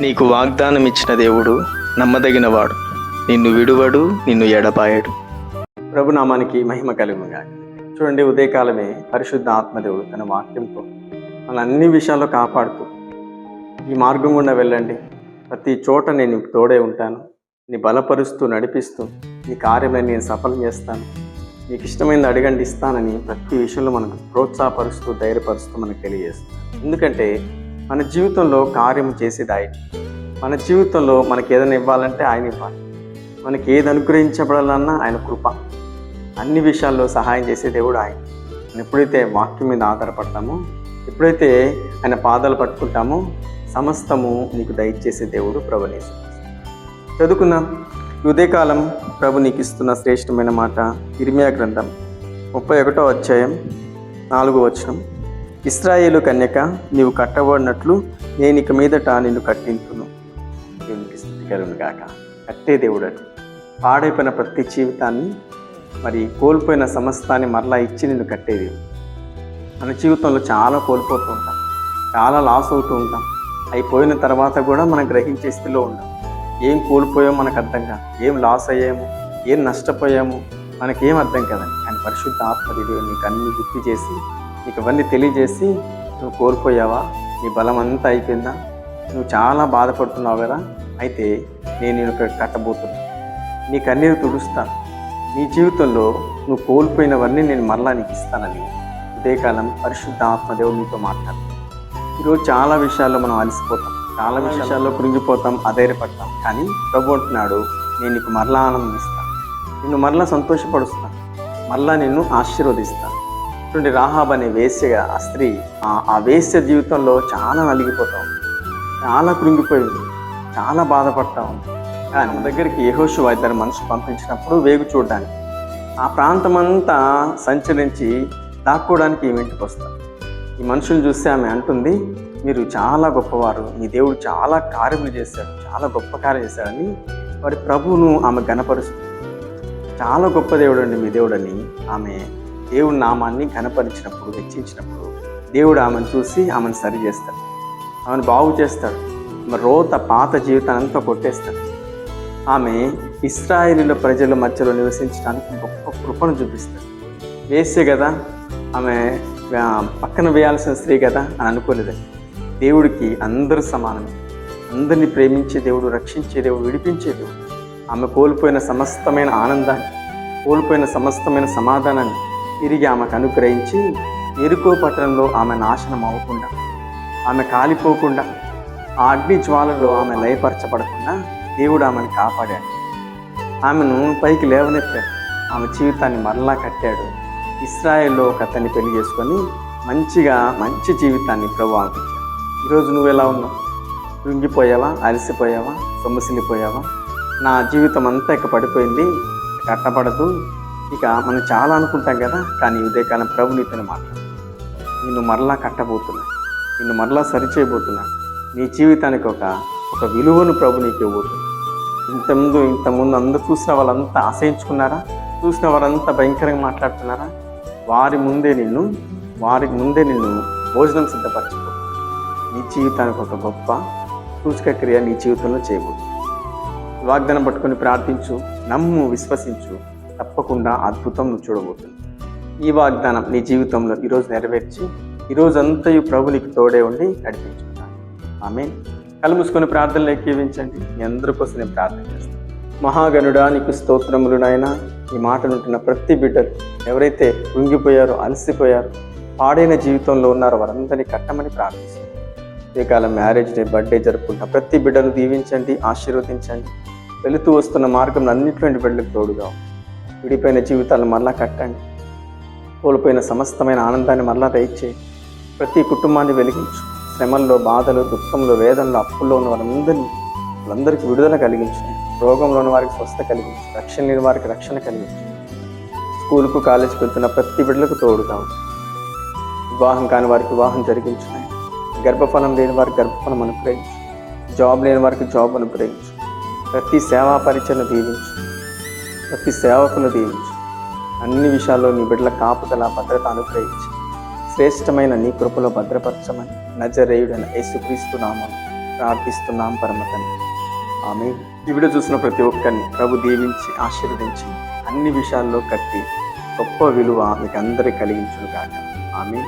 నీకు వాగ్దానం ఇచ్చిన దేవుడు నమ్మదగినవాడు. నిన్ను విడువడు నిన్ను ఎడపాయడు ప్రభునామానికి మహిమ కలుగుగా చూడండి ఉదయకాలమే పరిశుద్ధ ఆత్మదేవుడు తన వాక్యంతో మన అన్ని విషయాల్లో కాపాడుతూ ఈ మార్గం గుండా వెళ్ళండి. ప్రతి చోట నేను తోడే ఉంటాను. నీ బలపరుస్తూ నడిపిస్తూ నీ కార్యమని నేను సఫలం చేస్తాను. నీకు ఇష్టమైనది అడగండి ఇస్తానని ప్రతి విషయంలో మనకు ప్రోత్సాహపరుస్తూ ధైర్యపరుస్తూ మనకు తెలియజేస్తాను. ఎందుకంటే మన జీవితంలో కార్యం చేసేది ఆయన. మన జీవితంలో మనకి ఏదైనా ఇవ్వాలంటే ఆయన ఇవ్వాలి. మనకి ఏది అనుగ్రహించబడాలన్నా ఆయన కృప. అన్ని విషయాల్లో సహాయం చేసే దేవుడు ఆయన. మనం ఎప్పుడైతే వాక్యం మీద ఆధారపడతామో ఎప్పుడైతే ఆయన పాదాలు పట్టుకుంటామో సమస్తము నీకు దయచేసే దేవుడు ప్రభునేసు. చదువుకుందాం. ఉదయకాలం ప్రభు నీకు ఇస్తున్న శ్రేష్టమైన మాట ఇర్మియా గ్రంథం ముప్పై ఒకటో అధ్యాయం నాలుగో వచనం. ఇస్రాయేలు కన్యక నీవు కట్టబడినట్లు నేను ఇక మీదట నిన్ను కట్టించును దేవునికి స్థుతి కాక గాక. కట్టే దేవుడు పాడైపోయిన ప్రతి జీవితాన్ని మరి కోల్పోయిన సమస్తాన్ని మరలా ఇచ్చి నిన్ను కట్టేది మన జీవితంలో చాలా కోల్పోతూ ఉంటాం. చాలా లాస్ అవుతూ ఉంటాం. అయిపోయిన తర్వాత కూడా మనం గ్రహించే స్థితిలో ఉంటాం. ఏం కోల్పోయామో మనకు అర్థం కాదు. ఏం లాస్ అయ్యాము ఏం నష్టపోయాము మనకేం అర్థం కదండి. కానీ పరిశుద్ధ ఆత్మదేవి నీకు అన్ని గుర్తు చేసి నీకు అవన్నీ తెలియజేసి నువ్వు కోల్పోయావా? నీ బలం అంతా అయిపోయిందా? నువ్వు చాలా బాధపడుతున్నావు కదా? అయితే నేను నేను కట్టబోతున్నా. నీ కన్నీరు తుడుస్తాను నీ జీవితంలో నువ్వు కోల్పోయినవన్నీ నేను మరలా నీకు ఇస్తానని ఉదయకాలం పరిశుద్ధ ఆత్మదేవుడు నీతో మాట్లాడు ఈరోజు చాలా విషయాల్లో మనం అలసిపోతాం. చాలా విషయాల్లో కృంగిపోతాం అధైర్యపడతాం. కానీ ప్రభు అంటున్నాడు నేను నీకు మరలా ఆనందం ఇస్తాను నిన్ను మరలా సంతోషపరుస్తాను మరలా నిన్ను ఆశీర్వదిస్తాను చూడండి రాహాబ్ అనే వేశ్యగా ఆ స్త్రీ ఆ- ఆ వేశ్య జీవితంలో చాలా నలిగిపోతాం. చాలా కృంగిపోయింది. చాలా బాధపడతా. ఉంది కానీ దగ్గరికి యహోషు ఇద్దరు మనుషులు పంపించినప్పుడు వేగు చూడడానికి. ఆ ప్రాంతం అంతా సంచరించి దాక్కోవడానికి ఈమె ఇంటికి వస్తారు ఈ మనుషులు చూస్తే ఆమె అంటుంది మీరు చాలా గొప్పవారు. మీ దేవుడు చాలా కార్యములు చేశారు చాలా గొప్ప కార్యం చేశారని వారి ప్రభువును ఆమె గణపరుస్తుంది చాలా గొప్ప దేవుడు అండి మీ దేవుడని ఆమె దేవుడి నామాన్ని ఘనపరిచినప్పుడు హెచ్చించినప్పుడు దేవుడు ఆమెను చూసి ఆమెను సరి చేస్తాడు. ఆమెను బాగు చేస్తాడు. రోత పాత జీవితాన్ని అంతా కొట్టేస్తాడు. ఆమె ఇస్రాయిలీల ప్రజల మధ్యలో నివసించడానికి గొప్ప కృపను చూపిస్తాడు. వేసే కదా ఆమె పక్కన వేయాల్సిన స్త్రీ కదా అని అనుకోలేదండి దేవుడికి అందరూ సమానమే అందరినీ ప్రేమించే దేవుడు రక్షించే దేవుడు విడిపించే దేవుడు. ఆమె కోల్పోయిన సమస్తమైన ఆనందాన్ని కోల్పోయిన సమస్తమైన సమాధానాన్ని తిరిగి ఆమెకు అనుగ్రహించి ఎరుకో పట్టణంలో ఆమె నాశనం అవ్వకుండా ఆమె కాలిపోకుండా ఆ అగ్ని జ్వాలలో ఆమె లయపరచబడకుండా దేవుడు ఆమెను కాపాడాడు. ఆమెను పైకి లేవనెత్తాడు. ఆమె జీవితాన్ని మరలా కట్టాడు. ఇస్రాయేల్లో ఒక అతన్ని పెళ్ళి చేసుకొని మంచిగా మంచి జీవితాన్ని ప్రభు ఆపించాడు ఈరోజు నువ్వు ఎలా ఉన్నావు? కృంగిపోయావా? అలసిపోయావా? సొమ్మసిల్లిపోయావా? నా జీవితం అంతా ఇక పడిపోయింది. కట్టబడదు. ఇక మనం చాలా అనుకుంటాం కదా కానీ ఇదే ఉదయకాలం ప్రభు నీతోనే మాట్లాడు నిన్ను మరలా కట్టబోతున్నా నిన్ను మరలా సరిచేయబోతున్నా నీ జీవితానికి ఒక ఒక విలువను ప్రభు నీకు ఇవ్వబోతున్నా. ఇంతకుముందు ఇంతకుముందు అందరూ చూసిన వాళ్ళంతా ఆశయించుకున్నారా చూసిన వారంతా భయంకరంగా మాట్లాడుతున్నారా? వారి ముందే నిన్ను వారి ముందే నిన్ను భోజనం సిద్ధపరచుకో. నీ జీవితానికి ఒక గొప్ప సూచక క్రియ నీ జీవితంలో చేయబోతుంది వాగ్దానం పట్టుకొని ప్రార్థించు నమ్ము విశ్వసించు. తప్పకుండా అద్భుతం నువ్వు చూడబోతుంది ఈ వాగ్దానం నీ జీవితంలో ఈరోజు నెరవేర్చి ఈరోజు అంతయు ప్రభు నీకు తోడే ఉండి నడిపించుకుంటాను. ఆమె కళ్ళు మూసుకొని ప్రార్థనలు ఎక్కివించండి మీ అందరి కోసం నేను ప్రార్థన చేస్తాను. మహాగణుడా నీకు స్తోత్రములు నాయన. ఈ మాటలు ఉంటున్న ప్రతి బిడ్డలు ఎవరైతే కృంగిపోయారో అలసిపోయారో పాడైన జీవితంలో ఉన్నారో వారందరినీ కట్టమని ప్రార్థిస్తాను ఈ మ్యారేజ్ డే బర్త్డే జరుపుకున్న ప్రతి బిడ్డను దీవించండి ఆశీర్వదించండి. వెళుతూ వస్తున్న మార్గం అన్నిటువంటి బిడ్డలకు తోడుగా ఉంది. విడిపోయిన జీవితాలను మరలా కట్టండి. కోల్పోయిన సమస్తమైన ఆనందాన్ని మరలా దయచేయండి. ప్రతి కుటుంబాన్ని వెలిగించు. శ్రమల్లో బాధలు దుఃఖంలో వేదనలో అప్పుల్లో ఉన్న వారందరినీ వాళ్ళందరికీ విడుదల కలిగించండి. రోగంలో ఉన్న వారికి స్వస్థ కలిగించు. రక్షణ లేని వారికి రక్షణ కలిగించు. స్కూల్కు కాలేజీకి వెళ్తున్న ప్రతి బిడ్డలకు తోడుగా వివాహం కాని వారికి వివాహం జరిగించున్నాయి గర్భఫలం లేని వారికి గర్భఫలం అనుగ్రహించు. జాబ్ లేని వారికి జాబ్ అనుగ్రహించు. ప్రతి సేవా పరిచయను దీవించు. ప్రతి సేవకును దీవించి. అన్ని విషయాల్లో నీ బిడ్డల కాపుదల భద్రత అనుగ్రహించి. శ్రేష్టమైన నీ కృపలో భద్రపరచమని నజరేయుడైన యేసుక్రీస్తు నామం ప్రార్థిస్తున్నాం పరమతని ఆమె ఈ వీడియో చూసిన ప్రతి ఒక్కరిని ప్రభు దీవించి ఆశీర్వదించి అన్ని విషయాల్లో కట్టి గొప్ప విలువ మీకు అందరి కలిగించును కాక ఆమె